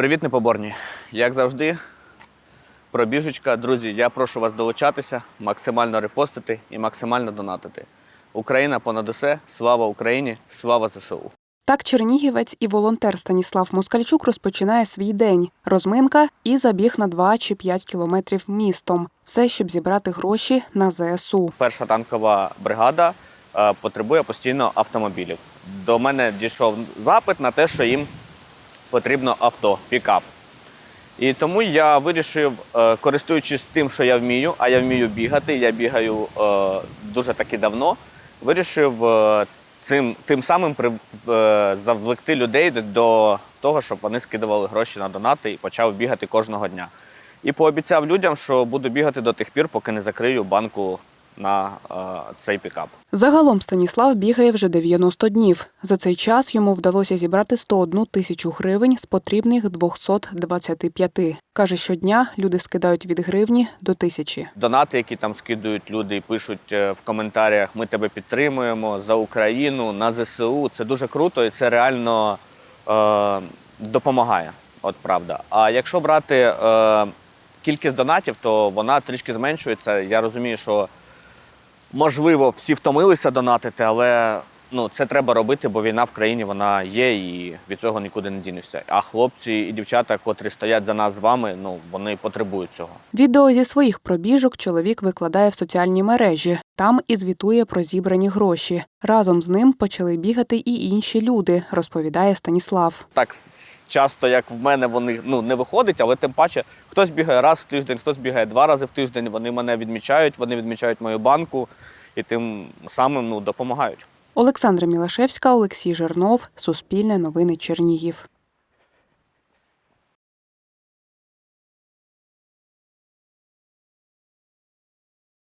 Привіт, непоборні! Як завжди, пробіжечка. Друзі, я прошу вас долучатися, максимально репостити і максимально донатити. Україна понад усе, слава Україні, слава ЗСУ. Так чернігівець і волонтер Станіслав Москальчук розпочинає свій день. Розминка і забіг на 2 чи 5 кілометрів містом. Все, щоб зібрати гроші на ЗСУ. Перша танкова бригада е, потребує постійно автомобілів. До мене дійшов запит на те, що їм потрібно авто, пікап. І тому я вирішив, е, користуючись тим, що я вмію, а я вмію бігати, я бігаю е, дуже таки давно, вирішив е, цим, тим самим завлекти людей до того, щоб вони скидували гроші на донати і почав бігати кожного дня. І пообіцяв людям, що буду бігати до тих пір, поки не закрию банку на е, цей пікап. Загалом Станіслав бігає вже 90 днів. За цей час йому вдалося зібрати 101 тисячу гривень з потрібних 225. Каже, щодня люди скидають від гривні до тисячі. Донати, які там скидують люди і пишуть е, в коментарях: ми тебе підтримуємо за Україну на ЗСУ. Це дуже круто і це реально е, допомагає. От правда. А якщо брати е, кількість донатів, то вона трішки зменшується. Я розумію, що можливо всі втомилися донатити, але ну, це треба робити, бо війна в країні вона є і від цього нікуди не дінешся. А хлопці і дівчата, котрі стоять за нас з вами, ну вони потребують цього. Відео зі своїх пробіжок чоловік викладає в соціальні мережі. Там і звітує про зібрані гроші. Разом з ним почали бігати і інші люди, розповідає Станіслав. так часто, як в мене, вони ну не виходить, але тим паче хтось бігає раз в тиждень, хтось бігає два рази в тиждень. Вони мене відмічають, вони відмічають мою банку і тим самим ну допомагають. Олександра Мілашевська, Олексій Жернов, Суспільне новини Чернігів.